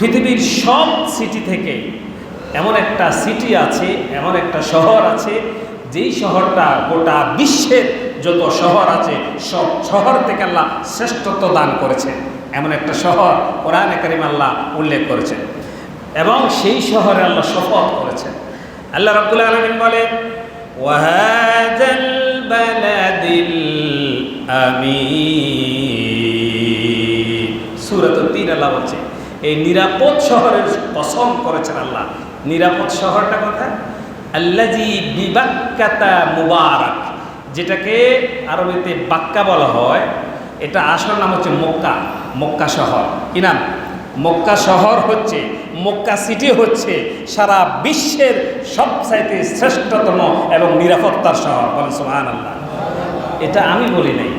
পৃথিবীর সব সিটি থেকে এমন একটা সিটি আছে, এমন একটা শহর আছে, যেই শহরটা গোটা বিশ্বের যত শহর আছে, সব শহর থেকে আল্লাহ শ্রেষ্ঠত্ব দান করেছে এমন একটা শহর কোরআন করিম আল্লাহ উল্লেখ করেছেন। এবং সেই শহরে আল্লাহ শপথ করেছেন। আল্লাহ রাব্বুল আলামিন বলে ওয়াহাদাল বালাদিল আমিন। সূরাত তিন আল্লাহ বলছে এই নিরাপদ শহরের কসম করেছেন আল্লাহ। নিরাপদ শহরটা কোথায়? আল্লাজি বিবাক্কাতা মুবারক, যেটাকে আরবিতে বাক্কা বলা হয়। এটা আসল নাম হচ্ছে মক্কা মক্কা শহর। কি নাম? মক্কা শহর হচ্ছে, মক্কা সিটি হচ্ছে সারা বিশ্বের সবচাইতে শ্রেষ্ঠতম এবং নিরাপত্তার শহর। বলেন সোহান আল্লাহ এটা আমি বলি নাই,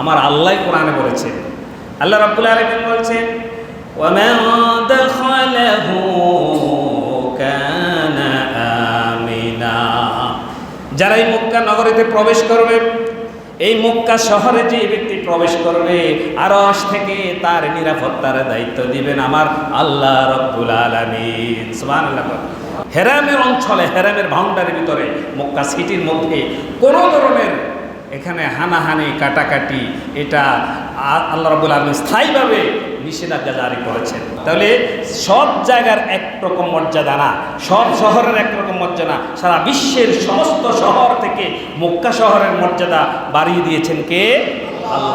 আমার আল্লাহ কোরআনে বলেছে। আল্লাহ রাব্বুল আলামিন বলছেন ومن دخله كان آمنا যারা এই মক্কা নগরীতে প্রবেশ করবে এই মক্কা শহরে যে ব্যক্তি প্রবেশ করবে আরশ থেকে তার নিরাপত্তার দায়িত্ব দিবেন আমার আল্লাহ রব্বুল আলামিন সুবহানাল্লাহ হেরামের অঞ্চলে হেরামের বাউন্ডারির ভিতরে মক্কা সিটির মধ্যে কোনো ধরনের এখানে হানাহানি, কাটাকাটি, এটা আল্লাহ রবুল আলম স্থায়ীভাবে নিষেধাজ্ঞা জারি করেছেন। তাহলে সব জায়গার একরকম মর্যাদা না, সব শহরের একরকম মর্যাদা সারা বিশ্বের সমস্ত শহর থেকে মক্কা শহরের মর্যাদা বাড়িয়ে দিয়েছেন কে? আল্লাহ।